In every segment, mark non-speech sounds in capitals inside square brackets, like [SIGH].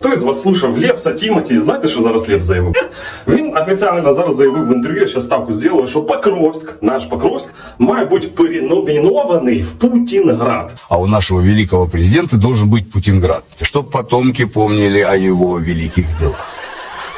Хто із вас слушав Лепса, Тімоті? Знаєте, що зараз Лепс заявив? Він офіційно зараз заявив в інтерв'ю, я ще ставку зроблю, що Покровськ, наш Покровськ, має бути переномінований в Путінград. А у нашего великого президента должен быть Путинград, чтобы потомки помнили о его великих делах.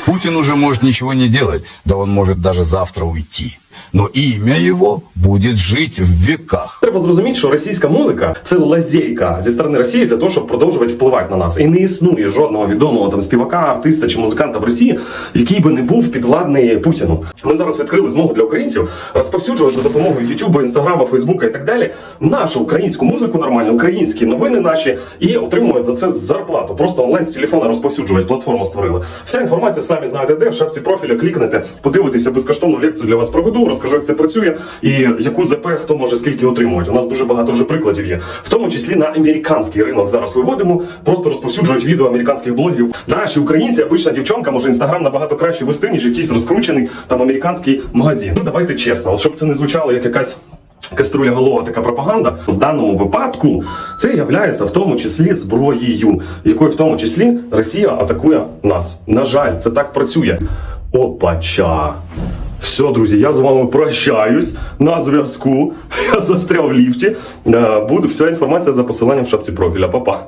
Путин уже может ничего не делать, да он может даже завтра уйти. Но имя его будет жить в веках. Треба зрозуміти, що російська музика це лазейка зі сторони Росії для того, щоб продовжувати впливати на нас. І не існує жодного відомого там співака, артиста чи музиканта в Росії, який би не був підвладний Путіну. Ми зараз відкрили змогу для українців розповсюджувати за допомогою Ютубу, Інстаграма, Фейсбука і так далі нашу українську музику, нормальну, українські новини наші і отримують за це зарплату. Просто онлайн з телефона розповсюджувати. Платформу створили. Вся інформація самі знаєте, де в шапці профіля клікнете, подивитеся безкоштовну лекцію для вас проведу, розкажу, як це працює і яку ЗП хто може скільки отримувати. У нас дуже багато вже прикладів є, в тому числі на американський ринок зараз виводимо, просто розповсюджують відео американських блогерів. Наші українці, обична дівчонка, може інстаграм набагато краще вести, ніж якийсь розкручений там американський магазин. Ну давайте чесно, щоб це не звучало як якась. Каструля голова така пропаганда в даному випадку це являється в тому числі зброєю, якою в тому числі Росія атакує нас. На жаль, це так працює. Опача. Все, друзі, я з вами прощаюсь на зв'язку. [LAUGHS] Я застряв в ліфті. Е, Буде вся інформація за посиланням в шапці профіля. Па-па.